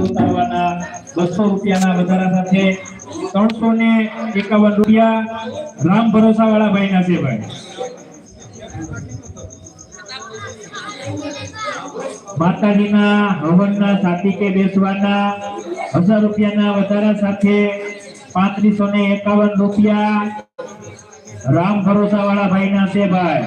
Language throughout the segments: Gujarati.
ઉતારવાના બસો રૂપિયાના વધારા સાથે ત્રણસો ને એકાવન રૂપિયા રામ ભરોસા વાળા ભાઈ ના છે ભાઈ. માતાજીના હવનના સાતિકે બેસવાના હજાર રૂપિયાના વધારા સાથે પાંત્રીસો ને એકાવન રૂપિયા રામ ભરોસા વાળા ભાઈ ના છે ભાઈ.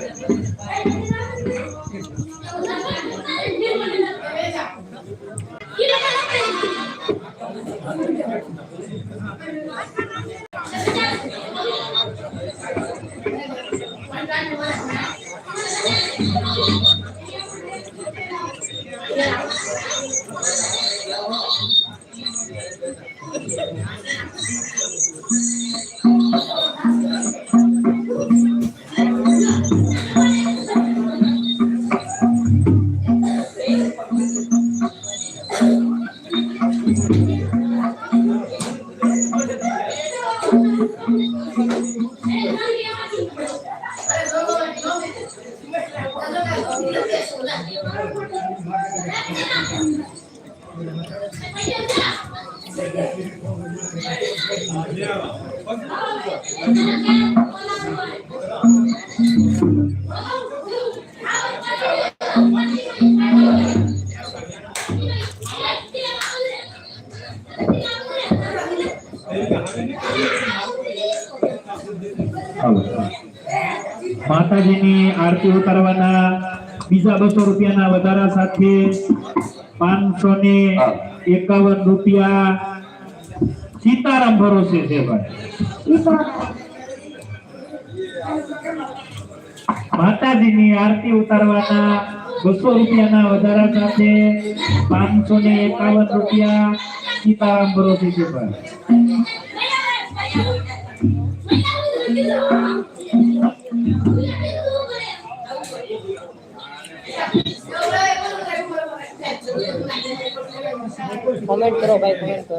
માતાજીની આરતી ઉતારવાના બીજા બસો રૂપિયાના વધારા સાથે પાંચસો ને એકાવન રૂપિયા સીતારામ ભરોસે છે ભાઈ. માતાજીની આરતી ઉતારવાના બસો રૂપિયાના વધારા સાથે પાંચસો ને એકાવન રૂપિયા સીતારામ ભરોસે છે ભાઈ. કોમેન્ટ કરો ભાઈ કોમેન્ટ કરો.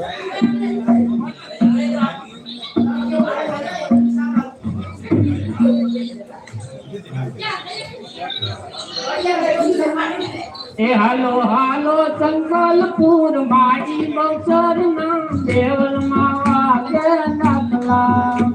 એ હાલો હાલો સંકલપુર મારી બસર ના દેવલમાં વાગે નાખલા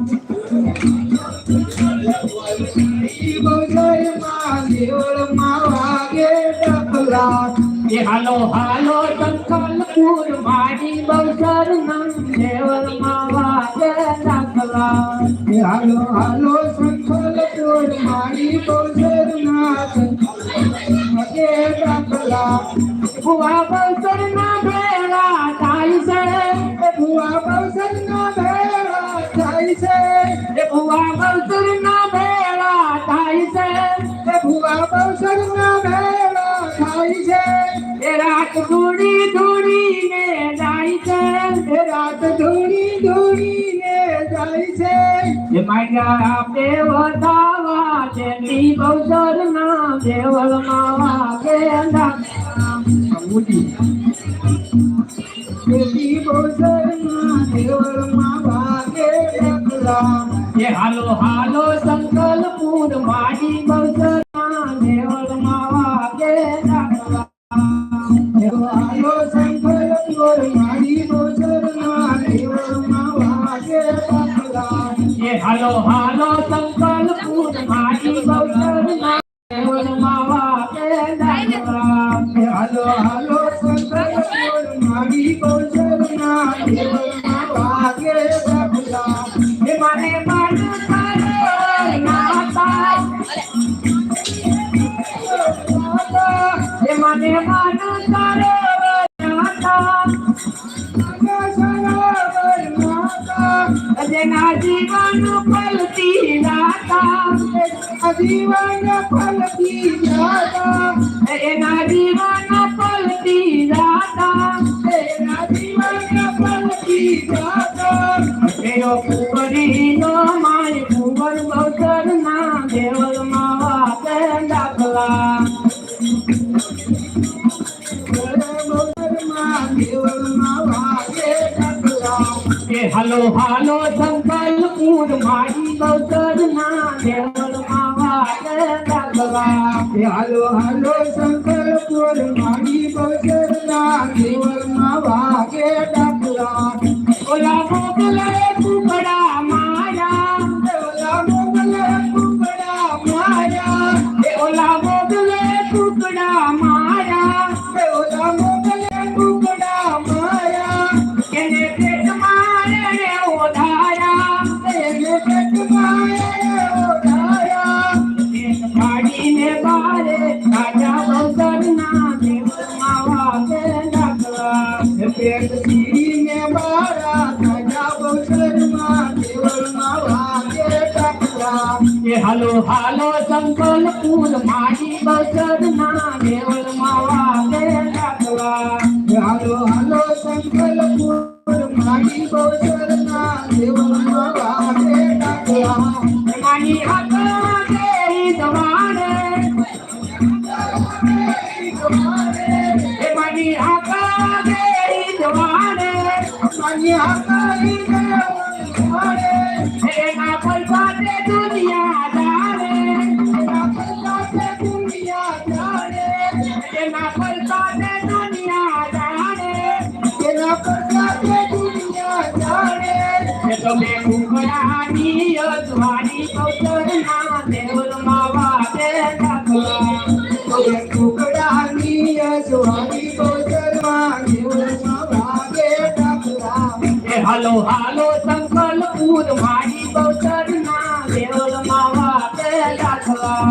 એ હાલો હાલો સંકલ્પુર મારી બસર નામ દેવલમાં વાગે નાખલા હાલો હાલો સંકલ્પોર મારી બોસર નામ મગે દાખલા ભુવા બસર ના ભેળા થાય છે ભુવા બોસર ના ભેળા થાય છે એ ભુવા રાત ધૂળી ધૂળી ને જાય છે. રાત ધૂળી ધૂળી ને જાય છે. એ માયા આપે વધાવા બહુસર ના બોસર ના દેવળ માવા કે અંધા એ હાલો હાલો સંકલ્પુર મારી બહુસર ના દેવલ હાલો હાલો સંકલ્પોર મારી બોસર ના દેવળ વાગે જીવન પલતી રાતા જીવન ફલતી જાતા એના જીવન પલટી જાતા એના જીવન ફલતી જાતા એનો માય કુંવર દાખલા ઘરમાં દેવળમાં વાગે ડગલા એ હાલો સંકલ્પુર મારી બહુચરના દેવલમાં વાતે હાલો શંકરપુર મારી બસરના દેવળમાં વાગે ડગલા ઓલા મોગલે કુકડા માયા. ઓલા મોગલે કુકડા માયા ઓલા ડગલા એ હાલો હાલો સંકલ્પુર મારી બહુચરના દેવલમાં વાતે દાખલા હાલો હાલો સંકલ્પુર મારી બસરના દેવળમાં વાગે ડગલા માની હાથમાં દેરી દવાને એ માની હાથમાં દેરી દવાને એ તો બે કુકડાની અજવાળી કૌશલના દેવલમાં વાતે દાખલા તમે ટુકડાની અજવાળી ગોચરમાં દેવલમાં વાતે એ હાલો હાલો સંકલ્પુર મારી બહુચરના દેવલમાં વાતે દાખલા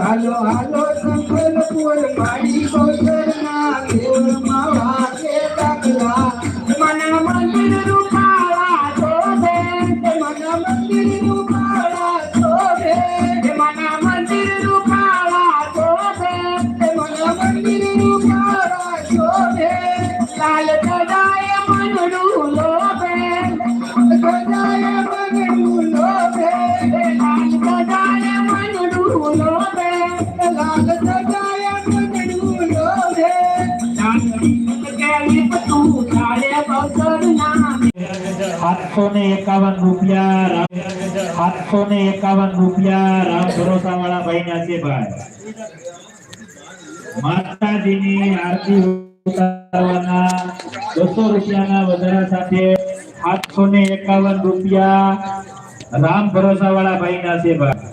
હાલો હાલો સંકલ્પુર મારી ગોચરના દેવલમાં વાતે ડગલા સાતસો ને એકાવન રૂપિયા આઠસો ને એકાવન રૂપિયા રામ ભરોસા વાળા ભાઈ ના છે ભાઈ. માતાજીની આરતી ઉતારવાના બસો રૂપિયાના વધારા સાથે આઠસો ને એકાવન રૂપિયા રામ ભરોસા વાળા ભાઈ ના છે ભાઈ.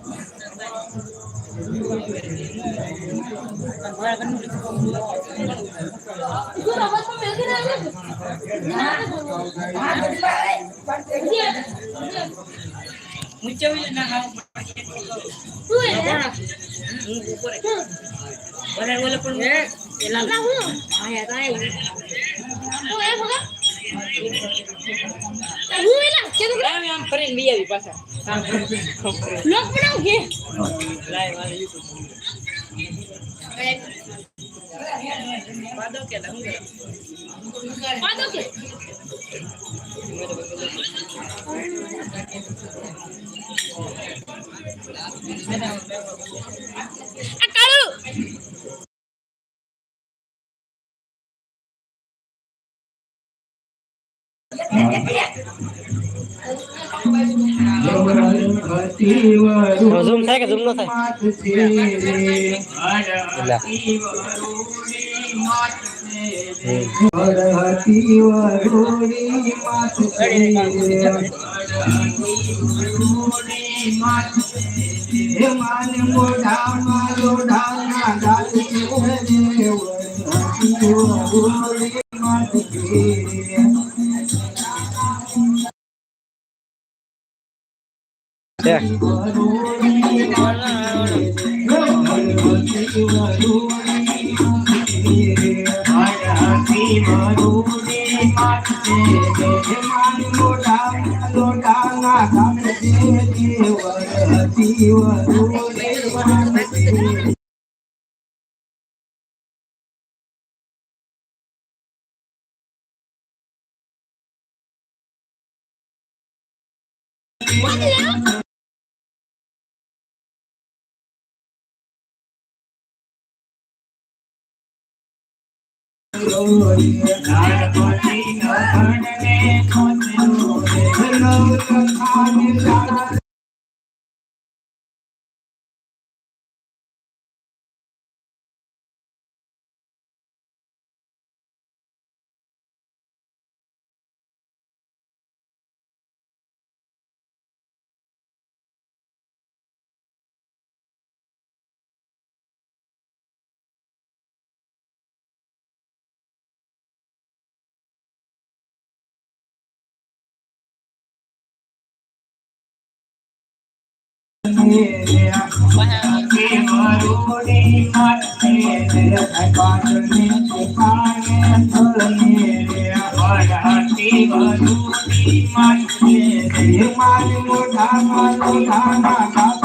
Mucho bien, nada. Tú eres. Ilang na ako. Kaya tayo. લોક બનાવ કે લાઈવ આ પાદો કે પાદો કે આ કાળુ ઝૂમ થાય કે ઝૂમ ન થાય? ದೇವ What now? છે વરહતી વરુડી માથે વરહતી